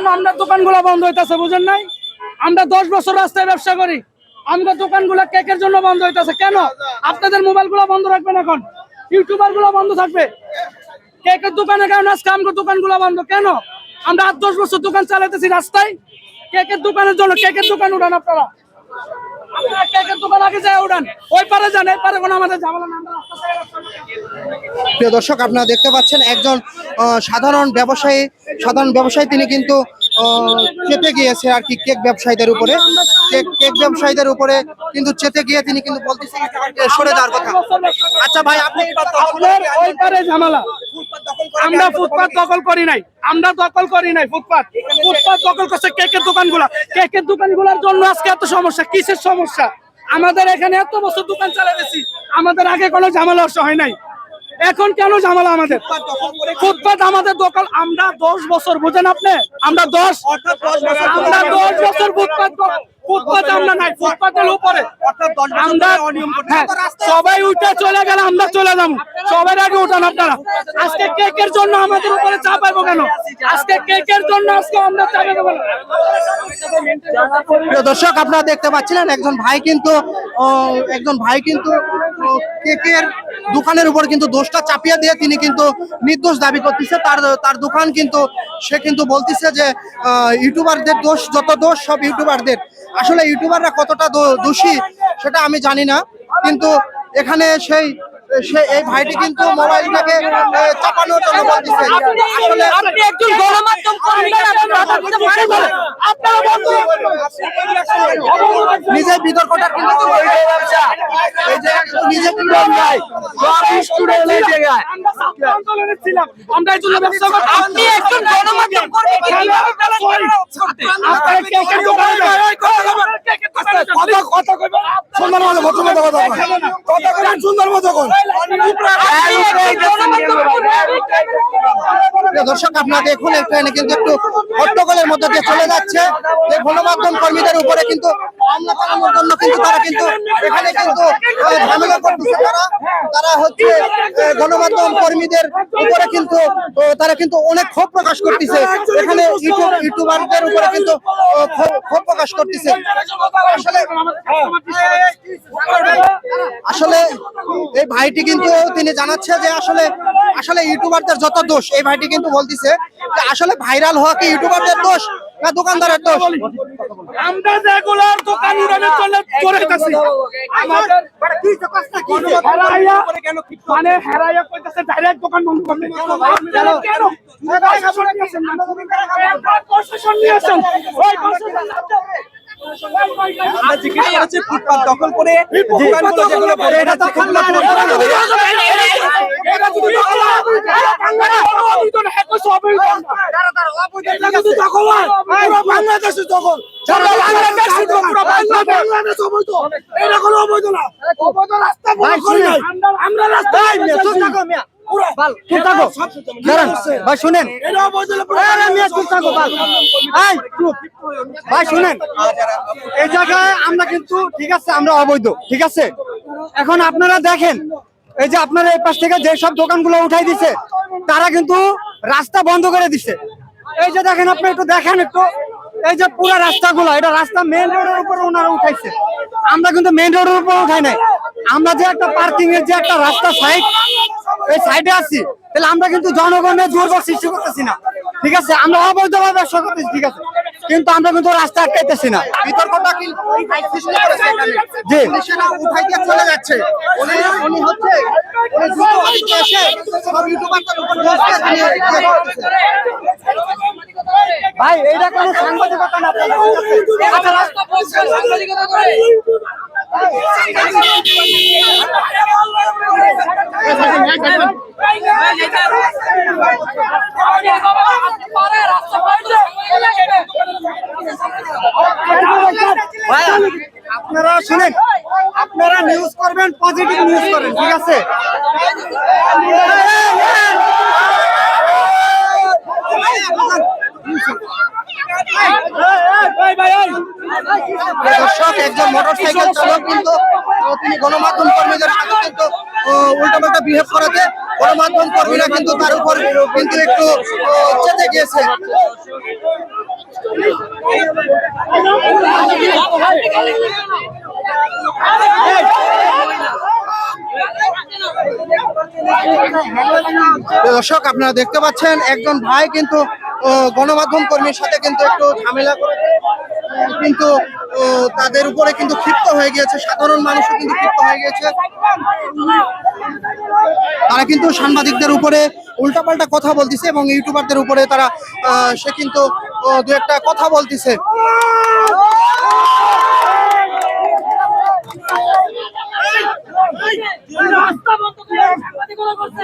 জন্য আমরা দোকানগুলো বন্ধ হইতেছে, বুঝেন নাই? আমরা দশ বছর রাস্তায় ব্যবসা করি, আমরা দোকানগুলো কেকের জন্য বন্ধ হইতেছে। কেন? আপনাদের মোবাইলগুলো বন্ধ রাখবেন এখন। ইউটিউবারগুলো বন্ধ থাকবে। কেকের দোকানের কারণে আজকে দোকান দোকানগুলো বন্ধ। কেন? আমরা আট দশ বছর দোকান চালাইতেছি রাস্তায়। কেকের দোকানের জন্য কেকের দোকান উঠান আপনারা। আপনারা কেকের দোকান আগে যায় উঠান ওই পারে যান এই পারে কোনো আমাদের ঝামেলা না প্রিয় দর্শক আপনারা দেখতে পাচ্ছেন একজন সাধারণ ব্যবসায়ী সাধারণ ব্যবসায়ী তিনি কিন্তু চেপে গিয়েছে আর কি কেক ব্যবসায়ীদের উপরে। কেক কেক ব্যবসায়ীদের উপরে কিন্তু চেপে গিয়ে তিনি কিন্তু বলতেছেন সরে যাওয়ার কথা। আচ্ছা ভাই আপনি ঝামেলা। আমরা ফুটপাত দখল করি নাই। আমরা দখল করি নাই ফুটপাত। ফুটপাত দখল করছে কেকের দোকানগুলা। কেকের দোকানগুলোর জন্য আজকে এত সমস্যা। কিসের সমস্যা? আমাদের এখানে এত বছর দোকান চালাতেছি আমাদের আগে কোনো ঝামেলা হয় নাই। এখন কেন ঝামেলা আমাদের? ফুটপাত আমাদের দখল। আমরা দশ বছর বুঝেন আপনি? আমরা দশ আমরা দশ বছর ফুটপাত দখল- ফুটপাত আমরা নাই ফুটপাতের উপরে। আমরা হ্যাঁ, সবাই উঠে চলে গেলে আমরা চলে যাব। সবার আগে উঠান আপনারা। আজকে কেকের জন্য আমাদের উপরে চাপাবো কেন? আজকে কেকের জন্য আজকে আমরা চাপাবো কেন? দর্শক আপনারা দেখতে পাচ্ছিলেন একজন ভাই কিন্তু আহ, একজন ভাই কিন্তু কেকের দোকানের উপর কিন্তু দোষটা চাপিয়ে দিয়ে তিনি কিন্তু নির্দোষ দাবি করতেছে। তার তার দোকান কিন্তু সে কিন্তু বলতেছে যে আহ, ইউটিউবারদের দোষ যত দোষ সব ইউটিউবারদের। আসলে ইউটিউবাররা কতটা দোষী সেটা আমি জানি না। কিন্তু এখানে সেই সে এই ভাইটি কিন্তু মোবাইলটাকে চাপানোর জন্য বলতেছে আসলে আপনি একজন গণমাধ্যম কর্মী আপনারা বন্ধ নিজের বিতর্কটা কিন্তু এই যে নিজে কিন্তু ভাই আমরা ছাত্র আন্দোলনে ছিলাম। আমরা এই জন্য ব্যবসা করতাম আপনি একজন গণমাধ্যম কর্মী আপনারা কেকের দোকানে কথা কথা কইবেন? সুন্দর মতো কথা কথা কথা কথা কইবেন সুন্দর মতো কোন প্রিয় দর্শক, আপনারা দেখুন এখানে কিন্তু একটু হট্টগোলের মধ্যে দিয়ে চলে যাচ্ছে। যে গণমাধ্যম কর্মীদের উপরে কিন্তু হামলা চালানোর জন্য কিন্তু তারা কিন্তু এখানে কিন্তু ঝামেলা করতেছে। তারা তারা হচ্ছে গণমাধ্যম কর্মীদের উপরে কিন্তু তারা কিন্তু অনেক ক্ষোভ প্রকাশ করতেছে। এখানে ইউটিউব, ইউটিউবারদের উপরে কিন্তু ক্ষোভ প্রকাশ করতেছে। আসলে এই ভাইটি কিন্তু তিনি জানাচ্ছে যে আসলে আসলে ইউটিউবারদের যত দোষ এই ভাইটি কিন্তু বলতেছে যে আসলে ভাইরাল হওয়া কি ইউটিউবারদের দোষ না দোকানদারের দোষ? আমরা রেগুলার দোকান উড়ানোর জন্য করে গেছি। আমাদের হেরাইয়া মানে হেরাইয়া কইতাছে ডাইরেক্ট দোকান বন্ধ করবে কেন? প্রশাসন ওই প্রশাসন আমরা জিজ্ঞেস করেছি ফুটপাত দখল করে দোকানগুলো যেগুলো সেগুলো বাংলাদেশে দখল বাংলাদেশে এটা কোনো অবৈধ না। অবৈধ রাস্তা আমরা ভাই শুনেন। ভাই শুনেন। এই জায়গায় আমরা কিন্তু ঠিক আছে আমরা অবৈধ। ঠিক আছে? এখন আপনারা দেখেন। এই যে আপনারা এই পাশ থেকে যে সব দোকানগুলো উঠাই দিছে, তারা কিন্তু রাস্তা বন্ধ করে দিছে। এই যে দেখেন আপনি একটু দেখেন একটু। এই যে পুরো রাস্তাগুলো, এটা রাস্তা মেইন রোডের উপর ওনারা উঠাইছে। আমরা কিন্তু মেইন রোডের উপর উঠাই নাই। আমরা যে একটা পার্কিং এর যে একটা রাস্তা সাইড এই সাইডে আছি, তাহলে আমরা কিন্তু জনগণের দুর্ভোগ সৃষ্টি করতেছি না। ঠিক আছে? আমরা অবৈধভাবে ব্যবসা করতেছি ঠিক আছে? কিন্তু আমরা কিন্তু রাস্তা আটকাইতেছি না বিতর্কটা। জি পুলিশেরা উঠাই দিয়ে চলে যাচ্ছে উনি হচ্ছে। ভাই এইটা কোনো সাংবাদিকতা না আপনাদের কাছে। আপনারা শুনেন আপনারা নিউজ করবেন পজিটিভ নিউজ করেন ঠিক আছে? দর্শক, একজন মোটরসাইকেল চালক কিন্তু তিনি গণমাধ্যম কর্মীদের সাথে কিন্তু উল্টাপাল্টা বিহেভ করাতে গণমাধ্যম কর্মীরা কিন্তু তার উপর কিন্তু একটু চেতে গিয়েছে। দর্শক, আপনারা দেখতে পাচ্ছেন, একজন ভাই কিন্তু গণমাধ্যম কর্মীর সাথে কিন্তু একটু ঝামেলা করে কিন্তু তাদের উপরে কিন্তু ক্ষিপ্ত হয়ে গিয়েছে সাধারণ মানুষও কিন্তু ক্ষিপ্ত হয়ে গিয়েছে তারা কিন্তু সাংবাদিকদের উপরে উল্টাপাল্টা কথা বলতেছে এবং ইউটিউবারদের উপরে তারা আহ, সে কিন্তু দু একটা কথা বলতেছে রাস্তা বন্ধ করে সাংবাদিকরা করছে